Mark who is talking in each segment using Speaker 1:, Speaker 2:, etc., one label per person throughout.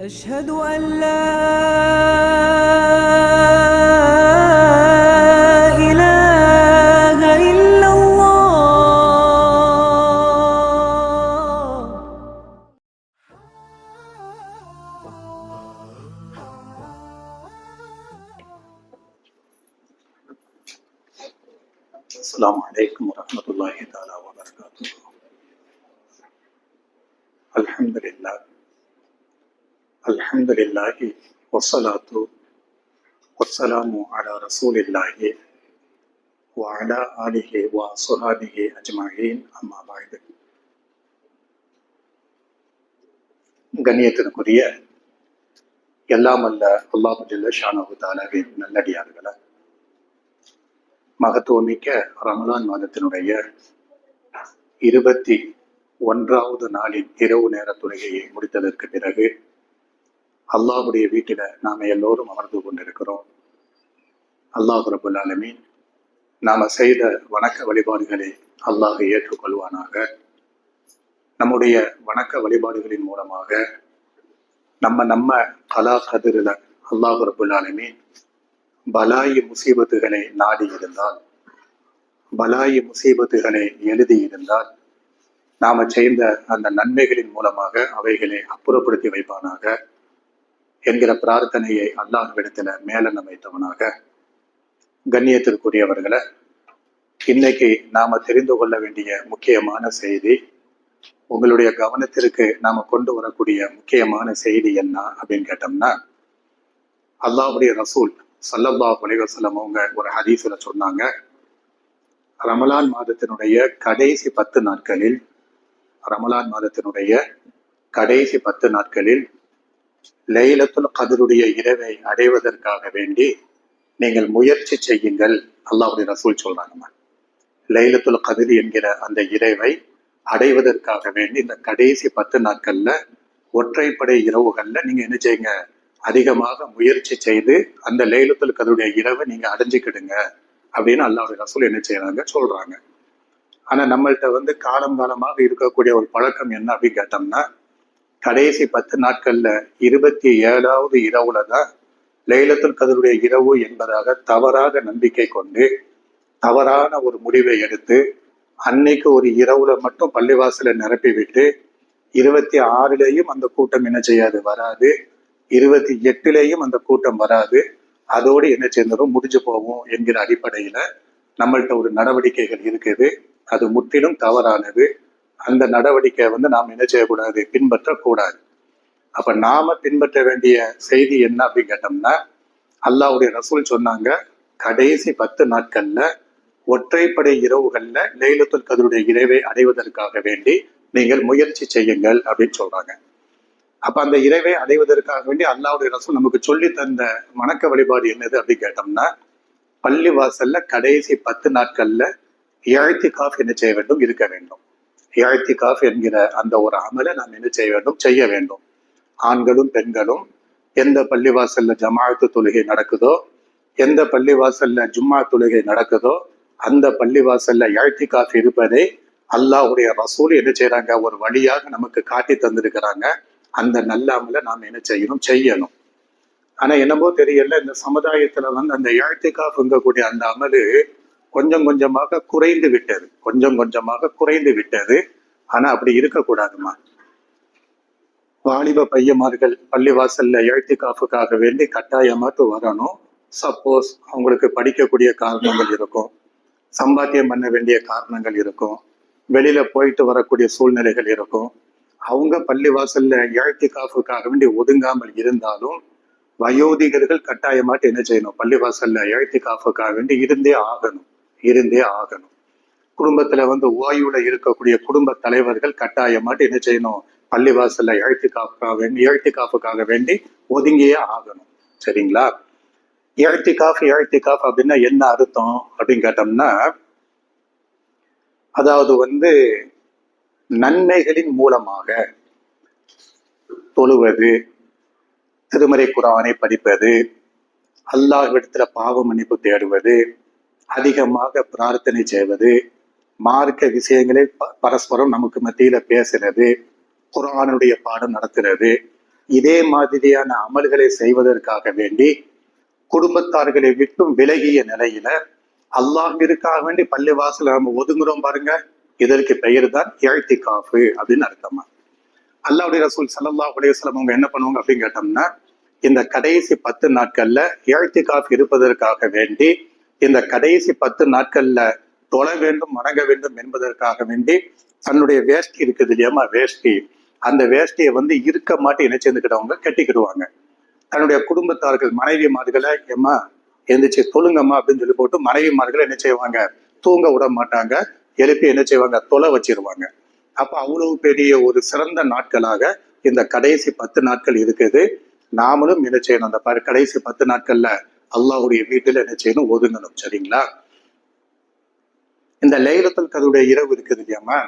Speaker 1: أشهد أن لا
Speaker 2: الحمد لله والصلاة والسلام على رسول الله وعلى آله وصحابه أجمعين أما بعد கண்ணியத்திற்குரிய எல்லாம் அல்ல அல்லாஹு ஜல்ல ஷானு தாலாவின் நல்லடியார்களே மகத்துவமிக்க ரமலான் மாதத்தினுடைய இருபத்தி ஒன்றாவது நாளின் இரவு நேர தொழுகையை முடித்ததற்கு பிறகு அல்லாஹுடைய வீட்டில நாம எல்லோரும் அமர்ந்து கொண்டிருக்கிறோம். அல்லாஹ் ரபுல் ஆலமீன் நாம செய்த வணக்க வழிபாடுகளை அல்லாஹ் ஏற்றுக்கொள்வானாக. நம்முடைய வணக்க வழிபாடுகளின் மூலமாக நம்ம நம்ம கலா கதிரில அல்லாஹ் ரபுல் பலாயி முசீபத்துகளை நாடி இருந்தால் பலாயி முசீபத்துகளை எழுதி இருந்தால் நாம செய்த அந்த நன்மைகளின் மூலமாக அவைகளை அப்புறப்படுத்தி வைப்பானாக. என்கிற பிரார்த்தனையை அல்லாஹ்விடத்துல மேலன் அமைத்தவனாக கண்ணியத்திற்குரியவர்களை இன்னைக்கு நாம தெரிந்து கொள்ள வேண்டிய முக்கியமான செய்தி உங்களுடைய கவனத்திற்கு நாம கொண்டு வரக்கூடிய முக்கியமான செய்தி என்ன அப்படின்னு கேட்டோம்னா அல்லாஹுடைய ரசூல் சல்லல்லா அலைவசல்லம் அவங்க ஒரு ஹதீஸ்ல சொன்னாங்க ரமலான் மாதத்தினுடைய கடைசி பத்து நாட்களில் ரமலான் மாதத்தினுடைய கடைசி பத்து நாட்களில் லைலத்துல் கதருடைய இரவை அடைவதற்காக வேண்டி நீங்கள் முயற்சி செய்யுங்கள். அல்லாவுடைய ரசூல் சொல்றாங்கம்மா லைலத்துல் கதிர் என்கிற அந்த இறைவை அடைவதற்காக வேண்டி இந்த கடைசி பத்து நாட்கள்ல ஒற்றைப்படை இரவுகள்ல நீங்க என்ன செய்யுங்க? அதிகமாக முயற்சி செய்து அந்த லைலத்துல் கதருடைய இரவை நீங்க அடைஞ்சுக்கிடுங்க அப்படின்னு அல்லாவுடைய ரசூல் என்ன செய்யறாங்க சொல்றாங்க. ஆனா நம்மள்ட்ட வந்து காலம் காலமாக இருக்கக்கூடிய ஒரு பழக்கம் என்ன அப்படின்னு கேட்டோம்னா கடைசி பத்து நாட்கள்ல இருபத்தி ஏழாவது இரவுல தான் லைலத்துல் கதருடைய இரவு என்பதாக தவறாக நம்பிக்கை கொண்டு தவறான ஒரு முடிவை எடுத்து அன்னைக்கு ஒரு இரவுல மட்டும் பள்ளிவாசலை நிரப்பி விட்டு இருபத்தி ஆறுலேயும் அந்த கூட்டம் என்ன செய்யாது? வராது. இருபத்தி எட்டுலேயும் அந்த கூட்டம் வராது. அதோடு என்ன சேர்ந்ததும் முடிஞ்சு போவோம் என்கிற அடிப்படையில நம்மள்ட்ட ஒரு நடவடிக்கைகள் இருக்குது. அது முற்றிலும் தவறானது. அந்த நடவடிக்கை வந்து நாம் என்ன செய்யக்கூடாது? பின்பற்றக்கூடாது. அப்ப நாம பின்பற்ற வேண்டிய செய்தி என்ன அப்படின்னு கேட்டோம்னா அல்லாவுடைய ரசூல் சொன்னாங்க கடைசி பத்து நாட்கள்ல ஒற்றைப்படை இரவுகள்ல லைலத்துல் கதருடைய இறைவை அடைவதற்காக வேண்டி நீங்கள் முயற்சி செய்யுங்கள் அப்படின்னு சொல்றாங்க. அப்ப அந்த இறைவை அடைவதற்காக வேண்டி அல்லாவுடைய ரசூல் நமக்கு சொல்லி தந்த வணக்க வழிபாடு என்னது அப்படின்னு கேட்டோம்னா பள்ளி வாசல்ல கடைசி பத்து நாட்கள்ல ஏழ்த்தி காஃப் என்ன செய்ய வேண்டும்? இருக்க வேண்டும். ஏழ்த்தி காஃப் என்கிற அந்த ஒரு அமலை நாம் என்ன செய்ய வேண்டும்? செய்ய வேண்டும். ஆண்களும் பெண்களும் எந்த பள்ளிவாசல்ல ஜமாத்து தொழுகை நடக்குதோ எந்த பள்ளிவாசல்ல ஜும்மா தொழுகை நடக்குதோ அந்த பள்ளிவாசல்ல ஏழ்த்தி காஃப் இருப்பதை அல்லாஹுடைய ரசூல் என்ன செய்யறாங்க ஒரு வழியாக நமக்கு காட்டி தந்திருக்கிறாங்க. அந்த நல்ல அமலை நாம் என்ன செய்யணும்? செய்யணும். ஆனா என்னமோ தெரியல இந்த சமுதாயத்துல வந்து அந்த எழுத்துக்காப்புங்கக்கூடிய அந்த அமலு கொஞ்சம் கொஞ்சமாக குறைந்து விட்டது. கொஞ்சம் கொஞ்சமாக குறைந்து விட்டது. ஆனா அப்படி இருக்கக்கூடாதுமா? வாலிப பையமார்கள் பள்ளிவாசல்ல எழுத்து காப்புக்காக வேண்டி கட்டாயமாட்டு வரணும். சப்போஸ் அவங்களுக்கு படிக்கக்கூடிய காரணங்கள் இருக்கும். சம்பாத்தியம் பண்ண வேண்டிய காரணங்கள் இருக்கும். வெளியில போயிட்டு வரக்கூடிய சூழ்நிலைகள் இருக்கும். அவங்க பள்ளிவாசல்ல எழுத்து காப்புக்காக வேண்டி ஒதுங்காமல் இருந்தாலும் வயோதிகர்கள் கட்டாயமாட்டு என்ன செய்யணும்? பள்ளிவாசல்ல எழுத்து காப்புக்காக வேண்டி இருந்தே ஆகணும். இருந்தே ஆகணும். குடும்பத்துல வந்து ஓய்வுல இருக்கக்கூடிய குடும்ப தலைவர்கள் கட்டாயமாட்டு என்ன செய்யணும்? பள்ளிவாசல்ல எழுத்து காப்புக்காக வேண்டி எழுத்து காப்புக்காக வேண்டி ஒதுங்கியே ஆகணும். சரிங்களா? எழுத்து காஃப் எழுத்து காஃப் அப்படின்னா என்ன அர்த்தம் அப்படின்னு கேட்டோம்னா அதாவது வந்து நன்மைகளின் மூலமாக தொழுவது திருமறை குரானை படிப்பது அல்லாஹ் இடத்துல பாவ மன்னிப்பு தேடுவது அதிகமாக பிரார்த்தனை செய்வது மார்க்க விஷயங்களை ப- பரஸ்பரம் நமக்கு மத்தியில பேசுறது குரானுடைய பாடம் நடத்துறது இதே மாதிரியான அமல்களை செய்வதற்காக வேண்டி குடும்பத்தார்களை விட்டும் விலகிய நிலையில அல்லாஹிற்காக வேண்டி பள்ளிவாசல நம்ம ஒதுங்குறோம் பாருங்க. இதற்கு பெயர் தான் எழுத்தி காஃபு அப்படின்னு அர்த்தமா. அல்லாவுடைய ரசூல் சல்லல்லாஹு அலைஹி அவங்க என்ன பண்ணுவாங்க அப்படின்னு கேட்டோம்னா இந்த கடைசி பத்து நாட்கள்ல எழுத்தி காஃபு இருப்பதற்காக வேண்டி இந்த கடைசி பத்து நாட்கள்ல தொழ வேண்டும் வணங்க வேண்டும் என்பதற்காக வேண்டி தன்னுடைய வேஷ்டி இருக்குது இல்லையாமா வேஷ்டி. அந்த வேஷ்டியை வந்து இருக்க மாட்டி இணைச்சிருந்துக்கிட்டவங்க கட்டிக்கிடுவாங்க. தன்னுடைய குடும்பத்தார்கள் மனைவிமார்களை ஏமா எந்திரிச்சு தொழுங்கம்மா அப்படின்னு சொல்லி போட்டு மனைவிமார்களை என்ன செய்வாங்க தூங்க விட மாட்டாங்க. எழுப்பி என்ன செய்வாங்க தொலை வச்சிருவாங்க. அப்ப அவ்வளவு பெரிய ஒரு சிறந்த நாட்களாக இந்த கடைசி பத்து நாட்கள் இருக்குது. நாமளும் என்ன செய்யணும் அந்த கடைசி பத்து நாட்கள்ல அல்லாஹுடைய வீட்டில் என்ன செய்யணும்? ஒதுங்கணும். சரிங்களா? இந்த லைலத்துல் கதுடைய இரவு இருக்குது இல்லையாமா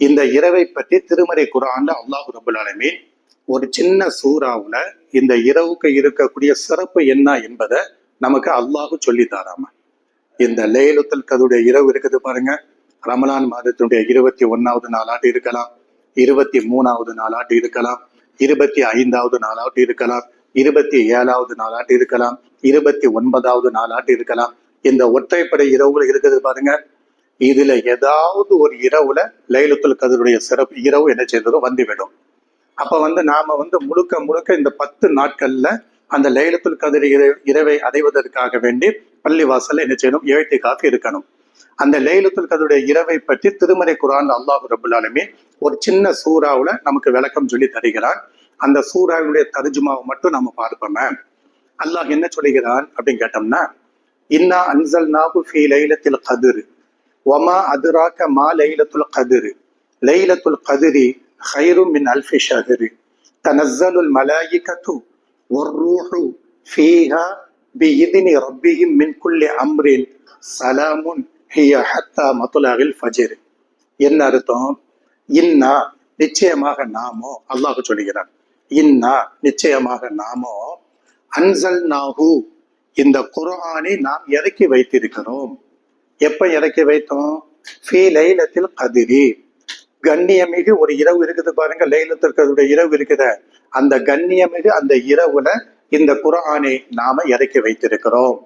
Speaker 2: இந்த இரவை பற்றி திருமறை குரான்ல அல்லாஹ் ரபுல் ஆலமீன் ஒரு சின்ன சூறாவுல இந்த இரவுக்கு இருக்கக்கூடிய சிறப்பு என்ன என்பதை நமக்கு அல்லாஹ் சொல்லி தாராம? இந்த லைலத்துல் கதுடைய இரவு இருக்குது பாருங்க. ரமலான் மாதத்தினுடைய இருபத்தி ஒன்னாவது நாளாட்டு இருக்கலாம். இருபத்தி மூணாவது நாளாட்டு இருக்கலாம். இருபத்தி ஐந்தாவது நாளாட்டு இருக்கலாம். இருபத்தி ஏழாவது நாளாட்டு இருக்கலாம் இருபத்தி ஒன்பதாவது நாளாட்டு இருக்கலாம். இந்த ஒற்றைப்படை இரவுகள் இருக்குது பாருங்க. இதுல ஏதாவது ஒரு இரவுல லைலத்துல் கதருடைய சிறப்பு இரவு என்ன செய்ததோ வந்துவிடும். அப்ப வந்து நாம வந்து முழுக்க முழுக்க இந்த பத்து நாட்கள்ல அந்த லைலத்துல் கதிர் இரவை அடைவதற்காக வேண்டி பள்ளிவாசல்ல என்ன செய்யணும்? ஏழ்த்தி காஃபி இருக்கணும். அந்த லைலத்துல் கதருடைய இரவை பற்றி திருமறை குரான் அல்லாஹ் ரபுல்லாலுமே ஒரு சின்ன சூறாவுல நமக்கு விளக்கம் சொல்லி தருகிறான் அந்த சூறாவினுடைய தர்ஜுமாவை மட்டும் நாம பார்ப்போமே. அல்லாஹ் என்ன சொல்லுகிறான் அப்படின்னு கேட்டோம்னா இன்னா அன்சல் நாகு ஃபி லைலத்தில் கதிர் ஒமா அதிராக்க மா லைலத்துல் கதிர் லைலத்துல் கதிரி ஹைரும் மின் அல்ஃபி ஷஹரி தனஸ்ஸலுல் மலாயிகத்து ஒர்ரூஹு ஃபீஹா பி இதினி ரப்பிஹிம் மின் குல்லி அம்ரின் சலாமுன் ஹியா ஹத்தா மதுலாகில் ஃபஜிர். என்ன அர்த்தம்? இன்னா நிச்சயமாக நாமோ அல்லாஹ் சொல்லுகிறான். இன்னா நிச்சயமாக நாமோ அன்சல் நாகு இந்த குரானை நாம் இறக்கி வைத்திருக்கிறோம். எப்ப இறக்கி வைத்தோம்? ஃபீ லைலத்தில் கதிரி. கண்ணியமிகு ஒரு இரவு இருக்குது பாருங்க லைலத்திற்கதுடைய இரவு இருக்குது. அந்த கண்ணியமிகு அந்த இரவுல இந்த குரானை நாம இறக்கி வைத்திருக்கிறோம்.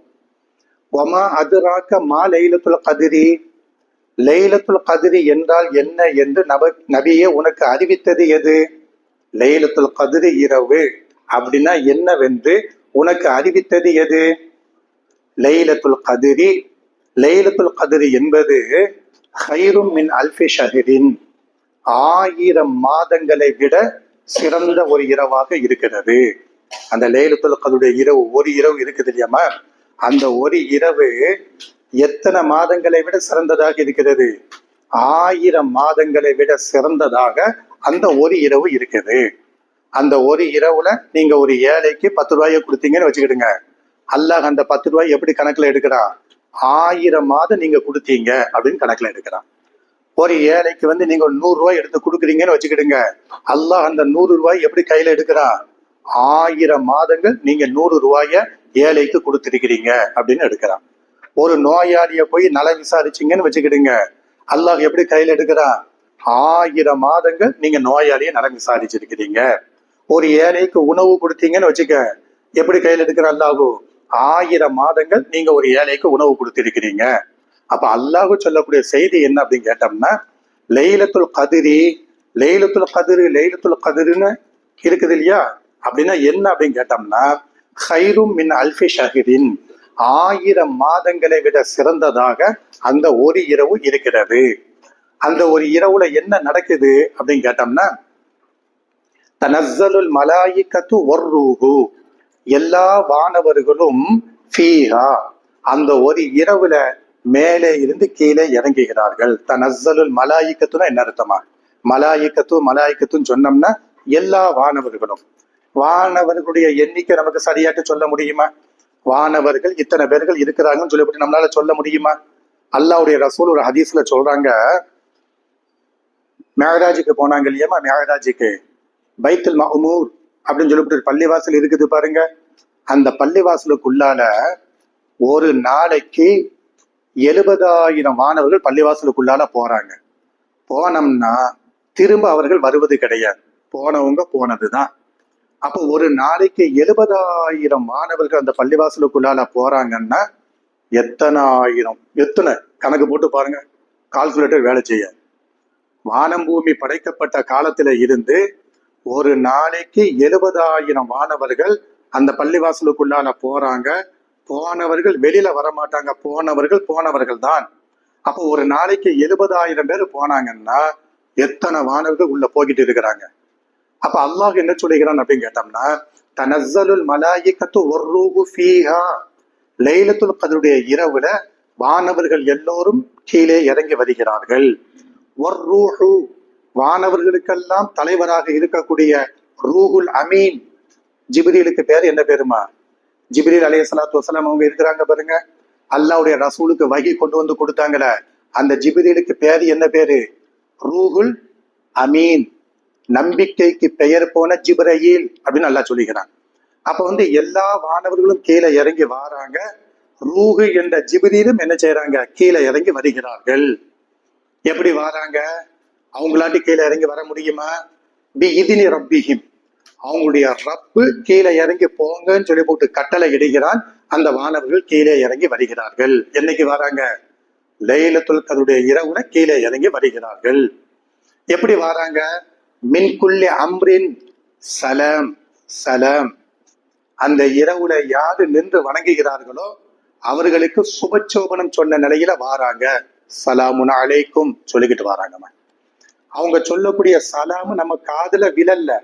Speaker 2: ஒமா அதுராக்க மா லைலத்துல கதிரி? லைலத்துல் கதிரி என்றால் என்ன என்று நப நபியே உனக்கு அறிவித்தது எது? லைலத்துல் கதிரி இரவு அப்படின்னா என்னவென்று உனக்கு அறிவித்தது எது? லைலத்துல் கதிரி. லைலத்துல் கதிரி என்பது ஹைரும் மின் அல்ஃபி ஷஹரின் ஆயிரம் மாதங்களை விட சிறந்த ஒரு இரவாக இருக்கிறது. அந்த லைலத்துல் கதுடைய இரவு ஒரு இரவு இருக்குது இல்லையாமா அந்த ஒரு இரவு எத்தனை மாதங்களை விட சிறந்ததாக இருக்கிறது? ஆயிரம் மாதங்களை விட சிறந்ததாக அந்த ஒரு இரவு இருக்குது. அந்த ஒரு இரவுல நீங்க ஒரு ஏழைக்கு பத்து ரூபாயை கொடுத்தீங்கன்னு வச்சுக்கிடுங்க. அல்லாஹ் அந்த பத்து ரூபாய் எப்படி கணக்குல எடுக்கிறான்? ஆயிரம் மாதம் நீங்க கொடுத்தீங்க அப்படின்னு கணக்குல எடுக்கிறான். ஒரு ஏழைக்கு வந்து நீங்க ஒரு நூறு ரூபாய் எடுத்து கொடுக்குறீங்கன்னு வச்சுக்கிடுங்க. அல்லாஹ் அந்த நூறு ரூபாய் எப்படி கையில எடுக்கிறான்? ஆயிரம் மாதங்கள் நீங்க நூறு ரூபாய ஏழைக்கு கொடுத்துருக்கிறீங்க அப்படின்னு எடுக்கிறான். ஒரு நோயாளிய போய் நல விசாரிச்சீங்கன்னு வச்சுக்கிடுங்க. அல்லாஹ் எப்படி கையில எடுக்கிறான்? ஆயிரம் மாதங்கள் நீங்க நோயாளியை நலம் விசாரிச்சிருக்கிறீங்க. ஒரு ஏழைக்கு உணவு கொடுத்தீங்கன்னு வச்சுக்க எப்படி கையில் எடுக்கிற அல்லாஹு? ஆயிரம் மாதங்கள் நீங்க ஒரு ஏழைக்கு உணவு கொடுத்திருக்கிறீங்க. அப்ப அல்லாஹு சொல்லக்கூடிய செய்தி என்ன அப்படின்னு கேட்டோம்னா லைலத்துல் கதிரி லைலத்துல் கதிரு லைலத்துல் கதிருன்னு இருக்குது இல்லையா? அப்படின்னா என்ன அப்படின்னு கேட்டோம்னா ஹைரும் மின் அல்ஃபி ஷஹிரின். ஆயிரம் மாதங்களை விட சிறந்ததாக அந்த ஒரு இரவு இருக்கிறது. அந்த ஒரு இரவுல என்ன நடக்குது அப்படின்னு கேட்டோம்னா தனசலுல் மலாயிக்கத்து ஒர்ரூஹு எல்லா வானவர்களும் ஃபீஹா அந்த ஒரு இரவுல மேலே இருந்து கீழே இறங்குகிறார்கள். தனசலுல் மலாயிக்கத்துனா என்ன அர்த்தமா? மலாயிக்கத்து மலாயிக்கத்துன்னு சொன்னோம்னா எல்லா வானவர்களும். வானவர்களுடைய எண்ணிக்கை நமக்கு சரியாட்டு சொல்ல முடியுமா? வானவர்கள் இத்தனை பேர்கள் இருக்கிறாங்கன்னு சொல்லிவிட்டு நம்மளால சொல்ல முடியுமா? அல்லாவுடைய ரசூல் ஒரு ஹதீஸ்ல சொல்றாங்க மேகராஜுக்கு போனாங்க இல்லையாமா மேகராஜுக்கு பைத்துல் மஹமூர் அப்படின்னு சொல்லிட்டு ஒரு பள்ளிவாசல் இருக்குது பாருங்க. அந்த பள்ளிவாசலுக்குள்ளால ஒரு நாளைக்கு எழுபதாயிரம் மாணவர்கள் பள்ளிவாசலுக்குள்ளால போறாங்க. போனோம்னா திரும்ப அவர்கள் வருவது கிடையாது. போனவங்க போனதுதான். அப்போ ஒரு நாளைக்கு எழுபதாயிரம் மாணவர்கள் அந்த பள்ளிவாசலுக்குள்ளால போறாங்கன்னா எத்தனை ஆயிரம் எத்தனை? கணக்கு போட்டு பாருங்க. கால்குலேட்டர் வேலை செய்ய வானம் பூமி படைக்கப்பட்ட காலத்துல இருந்து ஒரு நாளைக்கு எழுபதாயிரம் மாணவர்கள் அந்த பள்ளிவாசலுக்குள்ளால போறாங்க. போனவர்கள் வெளியில வரமாட்டாங்க. போனவர்கள் போனவர்கள் தான். அப்போ ஒரு நாளைக்கு எழுபதாயிரம் பேர் போனாங்கன்னா எத்தனை மாணவர்கள் உள்ள போய்கிட்டு இருக்கிறாங்க? அப்ப அல்லாஹ் என்ன சொல்லுகிறான் அப்படின்னு கேட்டோம்னா தனசலுல் மலாயிக்கத்து ஒர்ரூஹு ஃபீஹா. லைலத்துல் கதருடைய இரவுல வானவர்கள் எல்லோரும் கீழே இறங்கி வருகிறார்கள். ஒர்ரூஹு வானவர்களுக்கெல்லாம் தலைவராக இருக்கக்கூடிய ரூஹுல் அமீன். ஜிப்ரீலுக்கு பேர் என்ன பேருமா? ஜிப்ரீல் அலைய சலாத்து வசலாம் அவங்க இருக்கிறாங்க பாருங்க. அல்லாஹ்வுடைய ரசூலுக்கு வகி கொண்டு வந்து கொடுத்தாங்களே. அந்த ஜிப்ரீலுக்கு பேர் என்ன பேரு? ரூஹுல் அமீன். நம்பிக்கைக்கு பெயர் போன ஜிப்ரயில் அப்படின்னு நல்லா சொல்லிக்கிறான். அப்ப வந்து எல்லா வானவர்களும் கீழே இறங்கி வாராங்க. ரூஹு என்ற ஜிப்ரீலும் என்ன செய்யறாங்க கீழே இறங்கி வருகிறார்கள். எப்படி வராங்க? அவங்களாட்டி கீழே இறங்கி வர முடியுமா? பி இதினி ரப்பிஹிம். அவங்களுடைய ரப்பு கீழே இறங்கி போங்கன்னு சொல்லி போட்டு கட்டளை இடுகிறான். அந்த மாணவர்கள் கீழே இறங்கி வருகிறார்கள். என்னைக்கு வராங்க? லைலத்துல் கதருடைய இரவுல கீழே இறங்கி வருகிறார்கள். எப்படி வராங்க? மின்குள்ளி அம்ரின் சலம் சலம். அந்த இரவுல யாரு நின்று வணங்குகிறார்களோ அவர்களுக்கு சுபச்சோபனம் சொன்ன நிலையில வாராங்க. சலாமுன் அலைக்கும் சொல்லிக்கிட்டு வராங்கம்மா அவங்க சொல்லக்கூடிய சலாமு நம்ம காதுல விழல்ல.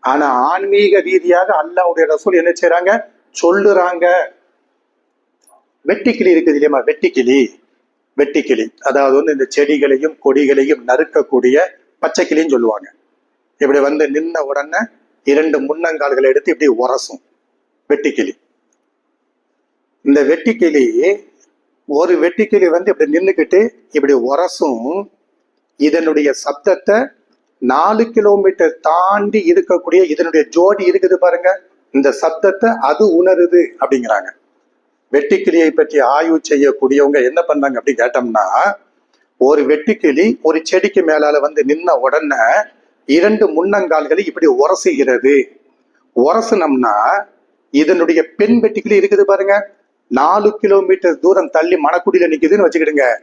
Speaker 2: ஆனா ஆன்மீக ரீதியாக அல்லாவுடைய ரசூல் என்ன செய்யறாங்க சொல்லுறாங்க. வெட்டிக்கிளி இருக்குது இல்லையம்மா வெட்டிக்கிளி. வெட்டிக்கிளி. அதாவது வந்து இந்த செடிகளையும் கொடிகளையும் நறுக்கக்கூடிய பச்சை கிளின்னு சொல்லுவாங்க. இப்படி வந்து நின்ன உடனே இரண்டு முன்னங்கால்களை எடுத்து இப்படி உரசும். வெட்டிக்கிளி. இந்த வெட்டிக்கிளி ஒரு வெட்டிக்கிளி வந்து இப்படி நின்றுக்கிட்டு இப்படி உரசும் இதனுடைய சப்தத்தை நாலு கிலோமீட்டர் தாண்டி இருக்கக்கூடிய இதனுடைய ஜோடி இருக்குது பாருங்க. இந்த சப்தத்தை அது உணருது அப்படிங்கிறாங்க. வெட்டிக்கிளியை பற்றி ஆய்வு செய்யக்கூடியவங்க என்ன பண்ணாங்க அப்படி கேட்டோம்னா ஒரு வெட்டுக்கிளி ஒரு செடிக்கு மேலால வந்து நின்ன உடனே இரண்டு முன்னங்கால்களை இப்படி உரசுகிறது. உரசுனோம்னா இதனுடைய பெண் வெட்டுக்கிளி இருக்குது பாருங்க. நாலு கிலோமீட்டர் தூரம் தள்ளி மணக்குடியில நிக்குதுன்னு வச்சுக்கிடுங்க.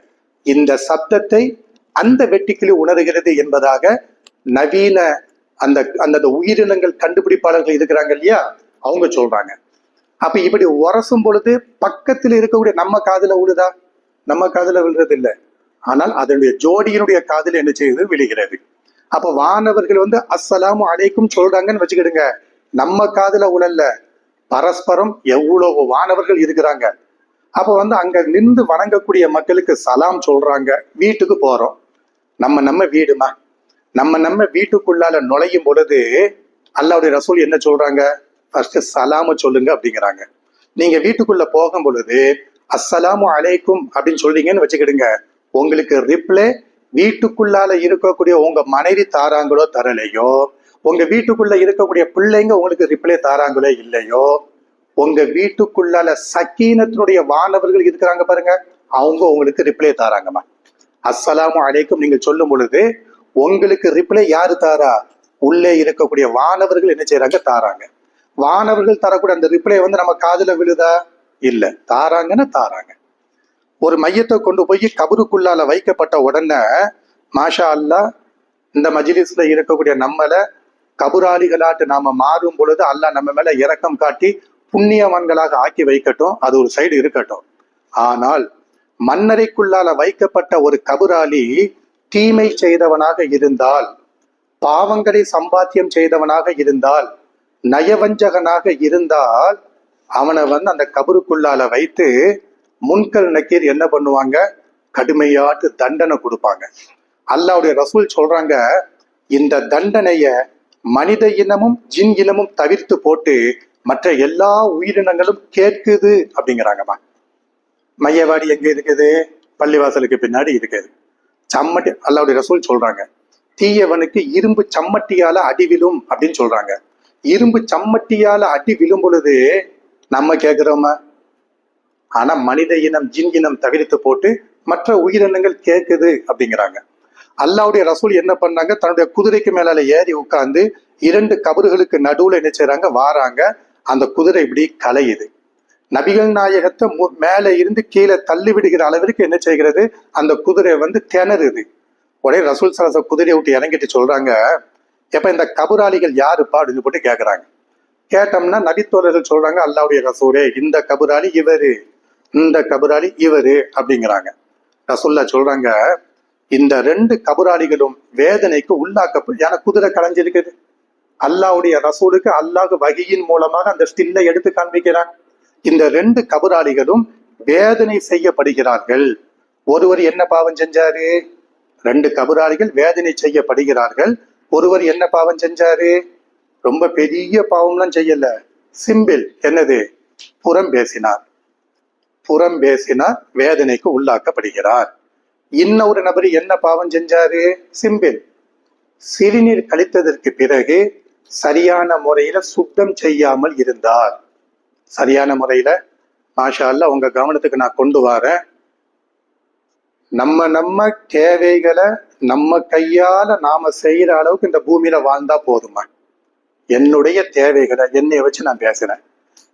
Speaker 2: இந்த சப்தத்தை அந்த வெட்டிக்கிளி உணர்கிறது என்பதாக நவீன அந்த அந்த அந்த உயிரினங்கள் கண்டுபிடிப்பாளர்கள் இருக்கிறாங்க இல்லையா? அவங்க சொல்றாங்க. அப்ப இப்படி உரசும் பொழுது பக்கத்தில் இருக்கக்கூடிய நம்ம காதுல விழுதா? நம்ம காதுல விழுறது இல்லை ஆனால் அதனுடைய ஜோடியினுடைய காதுல என்ன செய்யுது? விழுகிறது. அப்ப வானவர்கள் வந்து அஸ்ஸலாமு அலைக்கும் சொல்றாங்கன்னு வச்சுக்கிடுங்க. நம்ம காதுல உழல்ல. பரஸ்பரம் எவ்வளவு வானவர்கள் இருக்கிறாங்க? அப்போ வந்து அங்க நின்று வணங்கக்கூடிய மக்களுக்கு சலாம் சொல்றாங்க. வீட்டுக்கு போறோம். நம்ம நம்ம வீடுமா? நம்ம நம்ம வீட்டுக்குள்ளால நுழையும் பொழுது அல்லாவுடைய ரசூல் என்ன சொல்றாங்க? ஃபர்ஸ்ட் சலாம சொல்லுங்க அப்படிங்கிறாங்க. நீங்க வீட்டுக்குள்ள போகும் பொழுது அஸ்ஸலாமு அலைக்கும் அப்படின்னு சொல்றீங்கன்னு வச்சுக்கிடுங்க. உங்களுக்கு ரிப்ளை வீட்டுக்குள்ளால இருக்கக்கூடிய உங்க மனைவி தாராங்களோ தரலையோ உங்க வீட்டுக்குள்ள இருக்கக்கூடிய பிள்ளைங்க உங்களுக்கு ரிப்ளை தாராங்களோ இல்லையோ உங்க வீட்டுக்குள்ளால சக்கீனத்தினுடைய வானவர்கள் இருக்கிறாங்க பாருங்க அவங்க உங்களுக்கு ரிப்ளை தாராங்கம்மா. அஸ்ஸலாமு அலைக்கும் நீங்க சொல்லும் பொழுது உங்களுக்கு ரிப்ளை யாரு தாரா? உள்ளே இருக்கக்கூடிய வானவர்கள் என்ன செய்யறாங்க தாராங்க. வானவர்கள் தரக்கூடிய அந்த ரிப்ளை வந்து நம்ம காதுல விழுதா? இல்ல. தாராங்கன்னா தாராங்க. ஒரு மையத்தை கொண்டு போய் கபருக்குள்ளால வைக்கப்பட்ட உடனே மாஷா அல்லாஹ் இந்த மஜிலிஸ்ல இருக்கக்கூடிய நம்மளை கபுராளிகளாட்டு நாம மாறும் பொழுது அல்லாஹ் நம்ம மேல இரக்கம் காட்டி புண்ணியவான்களாக ஆக்கி வைக்கட்டும். அது ஒரு சைடு இருக்கட்டும். ஆனால் மன்னரைக்குள்ளால வைக்கப்பட்ட ஒரு கபுராளி தீமை செய்தவனாக இருந்தால் பாவங்களை சம்பாத்தியம் செய்தவனாக இருந்தால் நயவஞ்சகனாக இருந்தால் அவனை வந்து அந்த கபருக்குள்ளால வைத்து முன்கல் நக்கீர் என்ன பண்ணுவாங்க? கடுமையாட்டு தண்டனை கொடுப்பாங்க. அல்லாவுடைய ரசூல் சொல்றாங்க இந்த தண்டனைய மனித இனமும் ஜின் இனமும் தவிர்த்து போட்டு மற்ற எல்லா உயிரினங்களும் கேட்குது அப்படிங்கிறாங்கம்மா. மையவாடி எங்க இருக்குது? பள்ளிவாசலுக்கு பின்னாடி இருக்குது. சம்மட்டி அல்லாவுடைய ரசூல் சொல்றாங்க. தீயவனுக்கு இரும்பு சம்மட்டியால அடி விழும் அப்படின்னு சொல்றாங்க. இரும்பு சம்மட்டியால அடி விழும் பொழுது நம்ம கேட்கிறோமா? ஆனா மனித இனம் ஜின் இனம் தவிர்த்து போட்டு மற்ற உயிரினங்கள் கேட்குது அப்படிங்கிறாங்க. அல்லாவுடைய ரசூல் என்ன பண்ணாங்க? தன்னுடைய குதிரைக்கு மேலால ஏறி உட்கார்ந்து இரண்டு கபறுகளுக்கு நடுவுல என்ன செய்யறாங்க வாராங்க. அந்த குதிரை இப்படி கலையுது. நபிகள் நாயகத்தை மு- மேலே இருந்து கீழே தள்ளி விடுகிற அளவிற்கு என்ன செய்கிறது? அந்த குதிரை வந்து திணறுது. உடனே ரசூல் சலாச குதிரையை விட்டு இறங்கிட்டு சொல்றாங்க எப்ப இந்த கபுராளிகள் யாருப்பா அப்படின்னு போட்டு கேட்கறாங்க கேட்டோம்னா நபித்தோழர்கள் சொல்றாங்க அல்லாவுடைய ரசூலே இந்த கபுராளி இவரு இந்த கபுராளி இவரு அப்படிங்கிறாங்க. ரசூல்லா சொல்றாங்க இந்த ரெண்டு கபுராளிகளும் வேதனைக்கு உள்ளாக்க ஏன்னா குதிரை கலைஞ்சிருக்குது. அல்லாவுடைய ரசூலுக்கு அல்லாஹ் வகையின் மூலமாக அந்த ஸ்டில்லை எடுத்து காண்பிக்கிறான். இந்த ரெண்டு கபுராளிகளும் வேதனை செய்யப்படுகிறார்கள். ஒருவர் என்ன பாவம் செஞ்சாரு? ரெண்டு கபுராளிகள் வேதனை செய்யப்படுகிறார்கள். ஒருவர் என்ன பாவம் செஞ்சாரு? ரொம்ப பெரிய பாவம்லாம் செய்யல. சிம்பிள் என்னது? புறம் பேசினார். புறம் பேசினார் வேதனைக்கு உள்ளாக்கப்படுகிறார். இன்னொரு நபர் என்ன பாவம் செஞ்சாரு? சிம்பிள். சிறுநீர் கழித்ததற்கு பிறகு சரியான முறையில சுத்தம் செய்யாமல் இருந்தார். சரியான முறையில மாஷா அல்லாஹ் உங்க கவனத்துக்கு நான் கொண்டு வரேன். நம்ம நம்ம தேவைகளை நம்ம கையால நாம செய்யற அளவுக்கு இந்த பூமியில வாழ்ந்தா போதுமா? என்னுடைய தேவைகளை என்னை வச்சு நான் பேசுறேன்.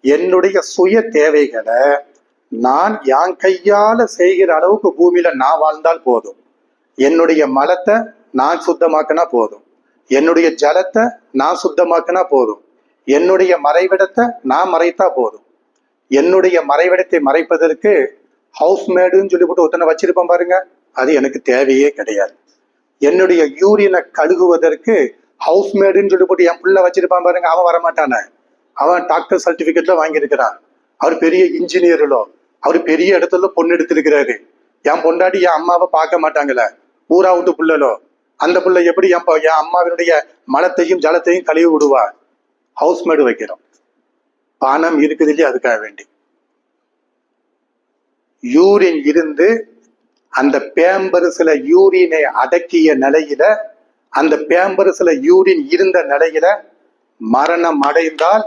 Speaker 2: என்னுடைய சுய தேவைகளை நான் என் கையால செய்கிற அளவுக்கு பூமியில நான் வாழ்ந்தால் போதும். என்னுடைய மலத்தை நான் சுத்தமாக்கினா போதும். என்னுடைய ஜலத்தை நான் சுத்தமாக்கினா போதும். என்னுடைய மறைவிடத்தை நான் மறைத்தா போதும். என்னுடைய மறைவிடத்தை மறைப்பதற்கு ஹவுஸ் மேடுன்னு சொல்லி போட்டு ஒருத்தனை வச்சிருப்பேன் பாருங்க. அது எனக்கு தேவையே கிடையாது. என்னுடைய யூரியனை கழுகுவதற்கு ஹவுஸ் மேடுன்னு சொல்லி போட்டு என் பிள்ளை வச்சிருப்பான் பாருங்க. அவன் வரமாட்டானே. அவன் டாக்டர் சர்டிபிகேட்ல வாங்கியிருக்கிறான். அவர் பெரிய இன்ஜினியர்களோ அவர் பெரிய இடத்துல பொண்ணு எடுத்திருக்கிறாரு. என் பொண்டாட்டி என் அம்மாவை பார்க்க மாட்டாங்களே ஊரா விட்டு புள்ளலோ. அந்த புள்ள எப்படி என் என் அம்மாவினுடைய மலத்தையும் ஜலத்தையும் கழுவி விடுவா? ஹவுஸ் மேடு வைக்கிறோம் பணம் இருக்குது இல்லையா? அதுக்காக வேண்டி. யூரின் இருந்து அந்த பேம்பரிசுல யூரினை அடக்கிய நிலையில அந்த பேம்பரிசுல யூரின் இருந்த நிலையில மரணம் அடைந்தால்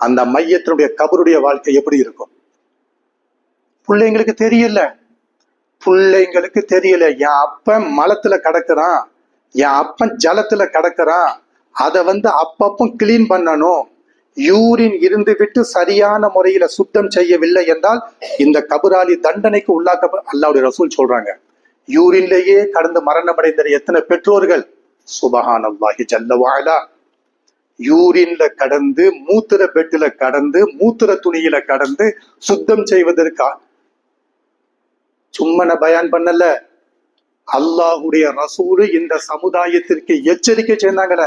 Speaker 2: அந்த மையத்தினுடைய கபருடைய வாழ்க்கை எப்படி இருக்கும்? பிள்ளைங்களுக்கு தெரியல. பிள்ளைங்களுக்கு தெரியல. என் அப்பன் மலத்துல கிடக்குறான். என் அப்பன் ஜலத்துல கிடக்குறான். அதை வந்து அப்பப்போ கிளீன் பண்ணணும். யூரின் இருந்து விட்டு சரியான முறையில சுத்தம் செய்யவில்லை என்றால் இந்த கபுராலி தண்டனைக்கு உள்ளாக்க அல்லாவுடைய ரசூல் சொல்றாங்க. யூரின்லேயே கடந்து மரணமடைந்த எத்தனை பெற்றோர்கள்? சுபஹான் அல்லாஹி ஜல்லவாலா யூரின்ல கடந்து மூத்திர பெட்டில கடந்து மூத்திர துணியில கடந்து சுத்தம் செய்வதற்கா சும்மன பயான் பண்ணல. அல்லாஹுடைய ரசூலு இந்த சமுதாயத்திற்கு எச்சரிக்கை செய்தாங்கல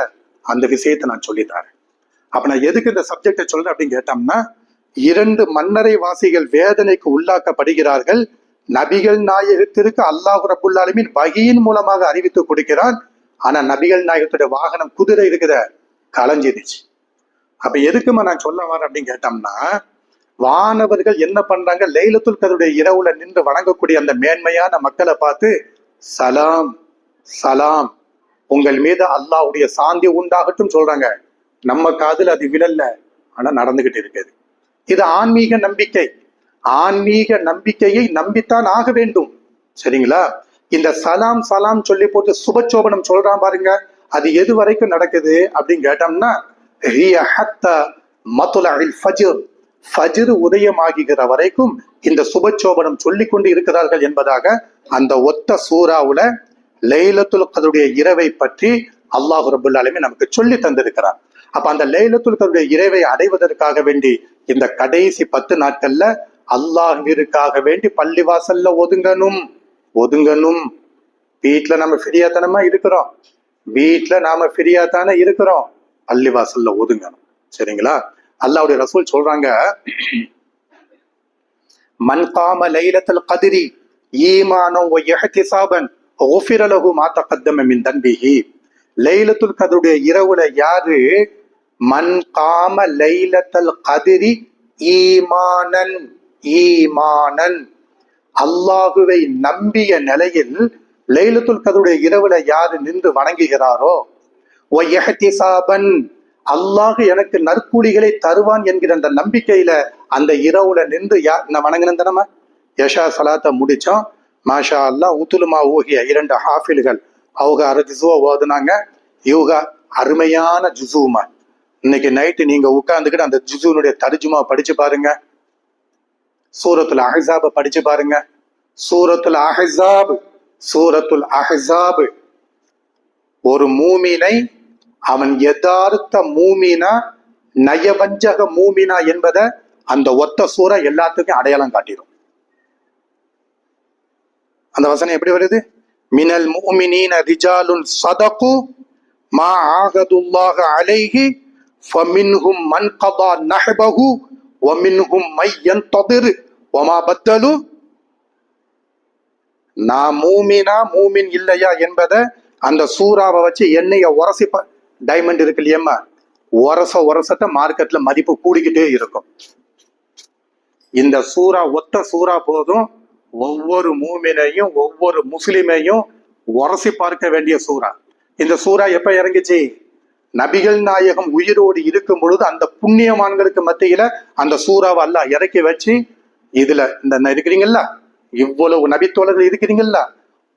Speaker 2: அந்த விஷயத்தை நான் சொல்லித்தரேன் அப்ப நான் எதுக்கு இந்த சப்ஜெக்டை சொல்றேன் அப்படின்னு கேட்டோம்னா இரண்டு மன்னரை வாசிகள் வேதனைக்கு உள்ளாக்கப்படுகிறார்கள். நபிகள் நாயகத்திற்கு அல்லாஹ் ரபுல்லாலுமின் வகையின் மூலமாக அறிவித்து கொடுக்கிறான். ஆனா நபிகள் நாயகத்துடைய வாகனம் குதிரை இருக்குத. களைஞ்சிருச்சு அப்ப எதுக்குமா நான் சொல்ல வரேன் அப்படின்னு கேட்டோம்னா வானவர்கள் என்ன பண்றாங்க? லைலத்துல் கதருடைய இரவுல நின்று வணங்கக்கூடிய அந்த மேன்மையான மக்களை பார்த்து சலாம் சலாம். உங்கள் மீது அல்லாஹ்வுடைய சாந்தி உண்டாகட்டும் சொல்றாங்க. நம்ம காதில் அது விழல்ல ஆனா நடந்துகிட்டு இருக்குது. இது ஆன்மீக நம்பிக்கை. ஆன்மீக நம்பிக்கையை நம்பித்தான் ஆக வேண்டும். சரிங்களா? இந்த சலாம் சலாம் சொல்லி போட்டு சுபச்சோபனம் சொல்றான் பாருங்க. அது எது வரைக்கும் நடக்குது அப்படின்னு கேட்டோம்னா ஃபஜிரு ஃபஜ்ர் வரைக்கும் இந்த சுபச்சோபனம் சொல்லி கொண்டு இருக்கிறார்கள் என்பதாக அந்த ஒத்த சூறாவுல லைலத்துல் கதருடைய இரவை பற்றி அல்லாஹு ரபுல் ஆலமீன் நமக்கு சொல்லி தந்திருக்கிறார். அப்ப அந்த லைலத்துல் கதருடைய இரவை அடைவதற்காக வேண்டி இந்த கடைசி பத்து நாட்கள்ல அல்லாஹிற்காக வேண்டி பள்ளிவாசல்ல ஒதுங்கணும். ஒதுங்கணும். வீட்டுல நம்ம ஃப்ரீயாத்தனமா இருக்கிறோம். வீட்டுல நாம ஃப்ரீயாத்தானே இருக்கிறோம். பள்ளிவாசல்ல ஒதுங்கணும். சரிங்களா? அல்லாவுடைய ரசூல் சொல்றாங்க மன் காம லைலத்தில் கதிரி ஈமானோ ஒய்யஹிசாபன் ஒஃபிரலகு மாத்த கத்தம் மின் லைலத்துல் கதருடைய இரவுல யாரு? மன் லைலத்தல் கதிரி ஈமானன் ஈமானன். அல்லாஹுவை நம்பிய நிலையில் லைலத்துல் கதருடைய இரவுல யாரு நின்று வணங்குகிறாரோ? ஒய்யஹிசாபன் அல்லாஹ் எனக்கு நற்கூலிகளை தருவான் என்கிற அந்த நம்பிக்கையில அந்த இரவுல நின்று யா நான் வணங்கினேன் நம்ம யஷா சலாத்தை முடிச்சோம். மாஷா அல்லாஹ் உத்துலுமா ஊகிய இரண்டு ஹாஃபில்கள் அவங்க அரஜிசுவா ஓதுனாங்க. இவங்க அருமையான ஜுசுமா இன்னைக்கு நைட்டு நீங்க உட்கார்ந்துக்கிட்டு அந்த ஜுசுனுடைய தர்ஜுமா படிச்சு பாருங்க. சூரத்துல அஹஸாப படிச்சு பாருங்க. சூரத்துல அஹசாப் சூரத்துல் அஹஸாப். ஒரு மூமினை அவன் யதார்த்த மூமினா நயவஞ்சக மூமினா என்பதை அந்த ஒத்த சூறா எல்லாத்துக்கும் அடையாளம் காட்டிடும். அந்த வசனம் எப்படி வருது? மினல் மூமினீன ரிஜாலுன் சதகு மா ஆகதுல்லாக அலைகி ஃபமின்ஹும் மன் கதா நஹபஹு வமின்ஹும் மையன் யன்ததிர் ஒமா பத்தலு. நான் மூமினா மூமின் இல்லையா என்பதை அந்த சூறாவை வச்சு என்னைய உரசி டைமண்ட் இருக்கு இல்லையம்மா உரச உரசத்த மார்க்கெட்ல மதிப்பு கூடிக்கிட்டே இருக்கும். இந்த சூறா ஒத்த சூறா போதும். ஒவ்வொரு மூமினையும் ஒவ்வொரு முஸ்லிமையும் உரசி பார்க்க வேண்டிய சூறா. இந்த சூறா எப்ப இறங்குச்சு? நபிகள் நாயகம் உயிரோடு இருக்கும் பொழுது அந்த புண்ணியமான்களுக்கு மத்தியில அந்த சூறாவை அல்லாஹ் இறக்கி வச்சு இதுல இந்த ந- இருக்கிறீங்கல்ல? இவ்வளவு நபித்தோழர்கள் இருக்கிறீங்கல்ல?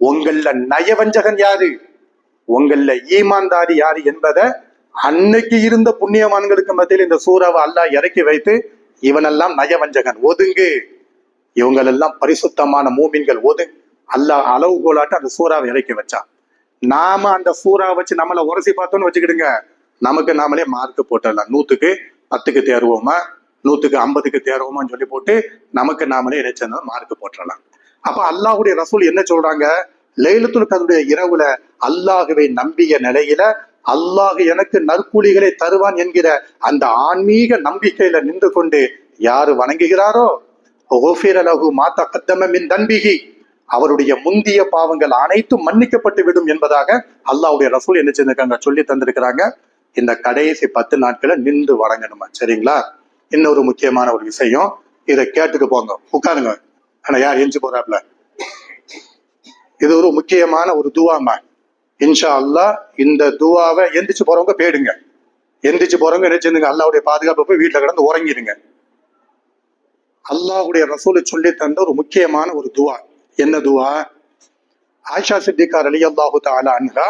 Speaker 2: உங்கள நயவஞ்சகன் யாரு? உங்கள ஈமான்தாரி யாரு என்பதை அன்னைக்கு இருந்த புண்ணியமான்களுக்கு மத்தியில் இந்த சூறாவை அல்லாஹ் இறக்கி வைத்து இவனெல்லாம் நயவஞ்சகன். ஒதுங்கு. இவங்களெல்லாம் பரிசுத்தமான மூமின்கள் ஒதுங்கு அல்லாஹ் அளவுகோலாட்டு அந்த சூறாவை இறக்கி வச்சான் நாம அந்த சூறா வச்சு நம்மள உரசி பார்த்தோம்னு வச்சுக்கிடுங்க. நமக்கு நாமளே மார்க் போட்டுடலாம். நூத்துக்கு பத்துக்கு தேர்வோமா? நூத்துக்கு ஐம்பதுக்கு தேர்வோமான்னு சொல்லி போட்டு நமக்கு நாமளே இணைச்சது மார்க் போட்டுடலாம். அப்ப அல்லாஹுடைய ரசூல் என்ன சொல்றாங்க? லைலத்துல் கதருடைய இரவுல அல்லாஹுவை நம்பிய நிலையில அல்லாஹ் எனக்கு நற்கூலிகளை தருவான் என்கிற அந்த ஆன்மீக நம்பிக்கையில நின்று கொண்டு யாரு வணங்குகிறாரோ? "குஃபிர மாத்தா கத்தமின் தன்பிகி அவருடைய முந்திய பாவங்கள் அனைத்தும் மன்னிக்கப்பட்டு விடும் என்பதாக அல்லாவுடைய ரசூல் என்ன செஞ்சிருக்காங்க? சொல்லி தந்திருக்கிறாங்க. இந்த கடைசி பத்து நாட்களை நின்று வணங்கணுமா? சரிங்களா? இன்னொரு முக்கியமான ஒரு விஷயம். இதை கேட்டுட்டு போங்க. உட்காருங்க. ஆனா யார் எஞ்சி போறாப்ல? இது ஒரு முக்கியமான ஒரு துவாமா இன்ஷா அல்லாஹ் இந்த துவாவை எந்திரிச்சு போறவங்க போயிடுங்க. எந்திரிச்சு போறவங்க என்ன அல்லாவுடைய பாதுகாப்பு போய் வீட்டுல கிடந்து உறங்கிடுங்க. அல்லாஹ்வுடைய ரசூலை சொல்லி தந்த ஒரு முக்கியமான ஒரு துவா. என்ன துவா? ஆயிஷா சித்திகார் அலி அல்லாஹு தாலா அன்ஹா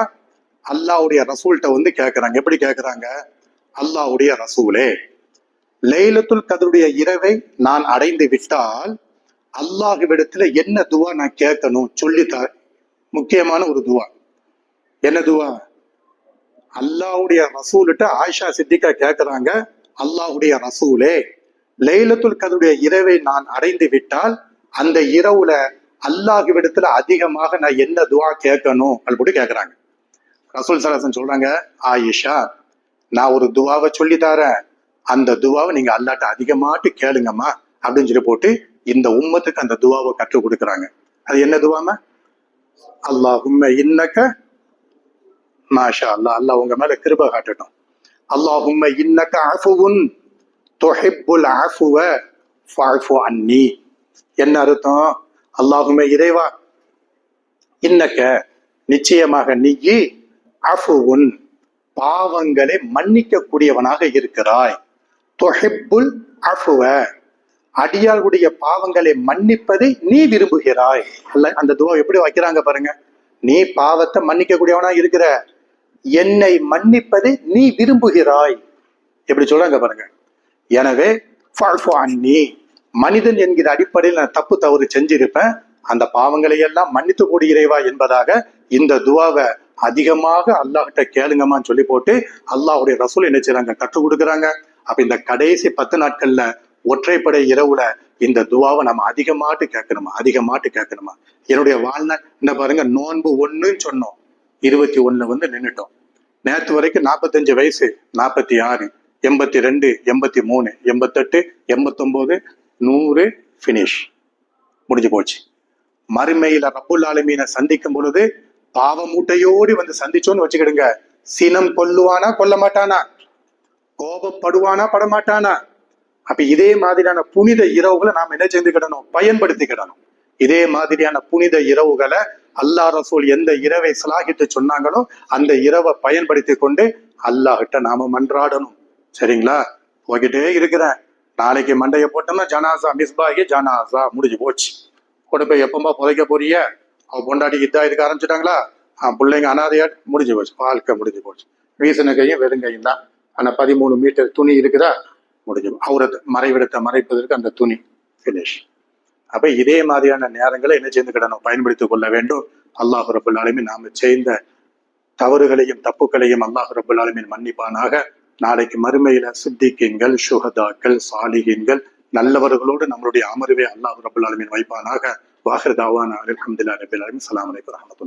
Speaker 2: ரசூல்கிட்ட வந்து கேட்கறாங்க எப்படி கேட்கறாங்க அல்லாஹ்வுடைய ரசூலே லைலத்துல் கதருடைய இரவை நான் அடைந்து விட்டால் அல்லாஹுவிடத்துல என்ன துவா நான் கேட்கணும்? சொல்லித்தா முக்கியமான ஒரு துவா. என்ன துவா? அல்லாஹ்வுடைய ரசூல்கிட்ட ஆயிஷா சித்திகா கேட்கறாங்க அல்லாஹ்வுடைய ரசூலே லைலத்துல் கதருடைய இரவை நான் அடைந்து விட்டால் அந்த இரவுல அல்லாஹ்விடத்துல அதிகமாக நான் என்ன துவா கேட்கணும்? அப்படி கேட்கறாங்க ரசூல் சலாசன் சொல்றாங்க ஆயிஷா நான் ஒரு துவாவை சொல்லி தரேன். அந்த துவாவை நீங்க அல்லாட்ட அதிகமாட்டு கேளுங்கம்மா. அப்படின்னு சொல்லி போட்டு இந்த உம்மத்துக்கு அந்த துவாவை கற்றுக் கொடுக்குறாங்க. அது என்ன துவாமா அல்லாஹும் இன்னக்க மாஷா அல்லாஹ் அல்லாஹ் உங்க மேல கிருப காட்டட்டும். அல்லாஹும் இன்னக்க அஃபுவுன் துஹிப்புல் அஃபுவ ஃபாஃபு அன்னி. என்ன அர்த்தம்? அல்லாஹுமே இறைவா இன்னக்க நிச்சயமாக நீயி அஃபுவுன் பாவங்களை மன்னிக்க கூடியவனாக இருக்கிறாய். தொஹிப்புல் அஃபுவ. அடியாளுடைய பாவங்களை மன்னிப்பதை நீ விரும்புகிறாய். அல்ல அந்த துவா எப்படி வைக்கிறாங்க பாருங்க. நீ பாவத்தை மன்னிக்க கூடியவனா இருக்கிற. என்னை மன்னிப்பதை நீ விரும்புகிறாய். எப்படி சொல்றாங்க பாருங்க. எனவே அன்னி மனிதன் என்கிற அடிப்படையில் நான் தப்பு தவறு செஞ்சிருப்பேன். அந்த பாவங்களை எல்லாம் மன்னித்து கூடி இறைவா என்பதாக இந்த துவாவை அதிகமாக அல்லாஹ்கிட்ட கேளுங்கம்மான்னு சொல்லி போட்டு அல்லாஹ்வுடைய ரசூல் என்ன செய்றாங்க? கற்றுக் கொடுக்குறாங்க. அப்ப இந்த கடைசி பத்து நாட்கள்ல ஒற்றைப்படை இரவுல இந்த துவாவை நம்ம அதிகமாட்டு கேட்கணுமா? அதிகமாட்டு கேட்கணுமா? என்னுடைய வாழ்நாள் இந்த பாருங்க நோன்பு ஒண்ணுன்னு சொன்னோம். இருபத்தி ஒண்ணு வந்து நின்னுட்டோம். நேத்து வரைக்கும் நாற்பத்தஞ்சு வயசு நாற்பத்தி ஆறு எண்பத்தி ரெண்டு எண்பத்தி மூணு எண்பத்தெட்டு எண்பத்தொன்பது நூறு ஃபினிஷ் முடிஞ்சு போச்சு. மறுமையில ரப்புல் ஆலமீனை சந்திக்கும் பொழுது பாவ மூட்டையோடி வந்து சந்திச்சோன்னு வச்சுக்கிடுங்க. சினம் கொல்லுவானா கொல்ல மாட்டானா கோபப்படுவானா படமாட்டானா? அப்ப இதே மாதிரியான புனித இரவுகளை நாம் என்ன செஞ்சுக்கிடணும்? பயன்படுத்திக்கிடணும். இதே மாதிரியான புனித இரவுகளை அல்லாஹ் ரசூல் எந்த இரவை சிலாகிட்டு சொன்னாங்களோ அந்த இரவை பயன்படுத்தி கொண்டு அல்லாஹிட்ட நாம மன்றாடணும். சரிங்களா? போய்கிட்டே இருக்கிறேன். நாளைக்கு மண்டையை போட்டோம்னா ஜனாசா மிஸ்பாகி ஜனாசா முடிஞ்சு போச்சு. கொண்டு போய் எப்பமா புதைக்க போறிய அவ பொண்டாட்டி இதா இருக்க ஆரம்பிச்சிட்டாங்களா? ஆ பிள்ளைங்க அனாதையா முடிஞ்சு போச்சு. வாழ்க்கை முடிஞ்சு போச்சு. வீசின கையும் வெறுங்கையும் தான். ஆனா பதிமூணு மீட்டர் துணி இருக்குதா? முடிஞ்சு அவரது மறைவிடத்தை மறைப்பதற்கு அந்த துணி ஃபினிஷ் அப்ப இதே மாதிரியான நேரங்களை என்ன செய்துக்கிடணும் பயன்படுத்திக் கொள்ள வேண்டும். அல்லாஹ் ரபுல் ஆலமீன் நாம செய்த தவறுகளையும் தப்புகளையும் அல்லாஹ் ரபுல் ஆலமீன் மன்னிப்பானாக. நாளைக்கு மறுமையில சித்திக்கிங்கள் சுகதாக்கள் சாலிகிங்கள் நல்லவர்களோடு நம்மளுடைய அமர்வை அல்லாஹ் ரபுல் ஆலமீன் வைப்பானாக. வாஹர் தாவான அலமதுல்லா ரபுல் ஆலமின். சலாம் அலைக்கு வரமத்துல்லா